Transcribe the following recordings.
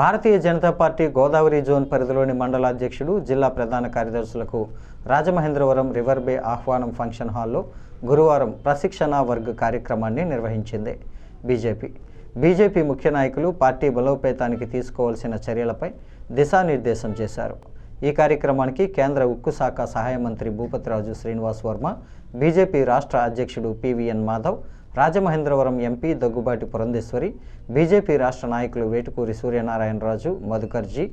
భారతీయ Janata party Godavari zone పరిధిలోని మండల అధ్యక్షుడు జిల్లా ప్రధాన కార్యదర్శులకు రాజమహేంద్రవరం రివర్ బే ఆహ్వానం ఫంక్షన్ హాల్లో గురువారం ప్రశిక్షణ వర్గ్ కార్యక్రమాన్ని నిర్వహించింది బీజేపీ. బీజేపీ ముఖ్య నాయకులు పార్టీ బలోపేతానికి తీసుకోవాల్సిన చర్యలపై దిశానిర్దేశం చేశారు. ఈ కార్యక్రమానికి కేంద్ర ఉక్కు శాఖ సహాయ మంత్రి భూపతిరాజు శ్రీనివాస్ వర్మ బీజేపీ రాష్ట్ర అధ్యక్షుడు PVN Madhav Rajamahendravaram MP Daggubati Purandeswari BJP రాష్ట్ర నాయకులు వేటుకూరి సూర్యనారాయణరాజు మధుకర్జీ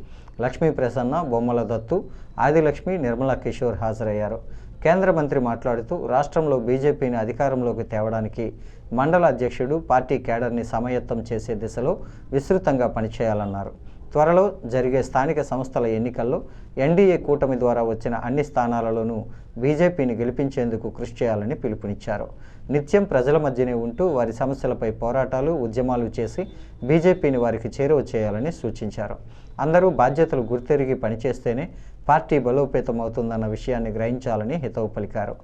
లక్ష్మీ ప్రసన్న బొమ్మల దత్తు ఆదిలక్ష్మి నిర్మలా కిషోర్ హాజరయ్యారు. కేంద్ర మంత్రి మాట్లాడుతూ రాష్ట్రంలో బీజేపీని అధికారంలోకి తేవడానికి మండల అధ్యక్షుడు పార్టీ కేడర్ని సమయత్తం చేసే దిశలో విస్తృతంగా పనిచేయాలన్నారు. త్వరలో జరిగే స్థానిక సంస్థల ఎన్నికల్లో ఎన్డీఏ కూటమి ద్వారా వచ్చిన అన్ని స్థానాలలోనూ బీజేపీని గెలిపించేందుకు కృషి చేయాలని పిలుపునిచ్చారు. నిత్యం ప్రజల మధ్యనే ఉంటూ వారి సమస్యలపై పోరాటాలు ఉద్యమాలు చేసి బీజేపీని వారికి చేరువ చేయాలని సూచించారు. అందరూ బాధ్యతలు గుర్తెరిగి పనిచేస్తేనే పార్టీ బలోపేతమవుతుందన్న విషయాన్ని గ్రహించాలని హితవు పలికారు.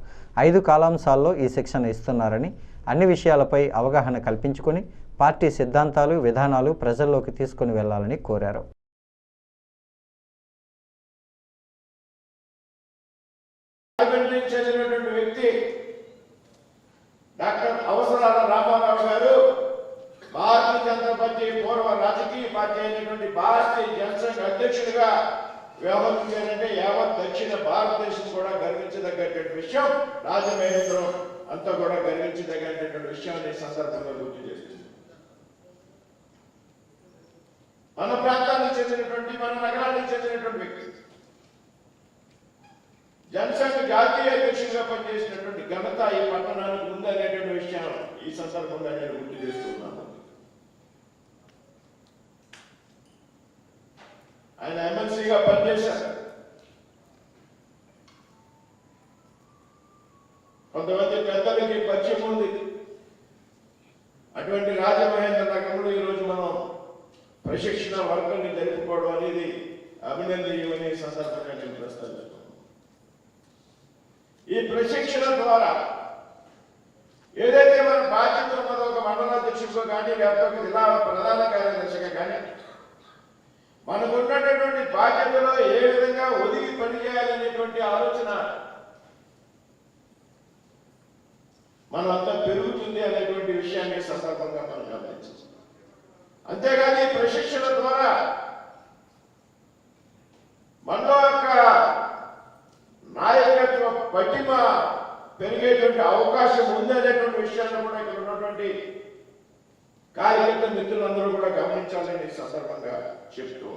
ఐదు కాలాంశాల్లో ఈ శిక్షణ ఇస్తున్నారని అన్ని విషయాలపై అవగాహన కల్పించుకొని పార్టీ సిద్ధాంతాలు విధానాలు ప్రజల్లోకి తీసుకుని వెళ్ళాలని కోరారు. రాజమండ్రికి చెందినటువంటి వ్యక్తి డాక్టర్ అవసరాల రామారావు గారు భారతీయ జనతా పార్టీ పూర్వ రాజకీయ పార్టీ అయినటువంటి భారతీయ జనసంఘ అధ్యక్షుడిగా వ్యవహరించారంటే యావత్ దక్షిణ భారతదేశం కూడా గర్వించదగ్గటువంటి విషయం రాజమహేంద్రం అంతా కూడా గర్వించదగ్గటువంటి విషయాన్ని ఈ సందర్భంగా గుర్తు చేస్తుంది మన ప్రాంతానికి చెందినటువంటి మన నగరానికి చెందినటువంటి వ్యక్తి. జనసంఘ జాతీయ అధ్యక్షుడిగా పనిచేసినటువంటి ఘనత ఈ పట్టణానికి ఉందనేటువంటి విషయం ఈ సందర్భంగా నేను గుర్తు చేస్తున్నాను. ఆయన ఎమ్మెల్సీగా పనిచేశారు. కొంతమంది పెద్దలకి పరిచయం ఉంది. అటువంటి రాజమహేంద్ర ప్రశిక్షణ వర్గాన్ని జరుపుకోవడం అనేది అభినందనీయమనే సందర్భంగా నేను ప్రస్తావిస్తున్నాను. ఈ ప్రశిక్షణ ద్వారా ఏదైతే మన బాధ్యత ఉన్నదో ఒక మండలాధ్యక్షుడిగా కానీ లేకపోతే జిల్లా ప్రధాన కార్యదర్శిగా కానీ మనకు ఉన్నటువంటి బాధ్యతలో ఏ విధంగా ఒదిగి పనిచేయాలనేటువంటి ఆలోచన మనంతా పెరుగుతుంది అనేటువంటి విషయాన్ని సందర్భంగా మనం గమనించాలి అంతేగాని ప్రశిక్షణ ద్వారా మనలో యొక్క నాయకత్వ పటిమ పెరిగేటువంటి అవకాశం ఉందనేటువంటి విషయాన్ని కూడా ఇక్కడ ఉన్నటువంటి కార్యకర్త మిత్రులందరూ కూడా గమనించాలని సందర్భంగా చెప్తూ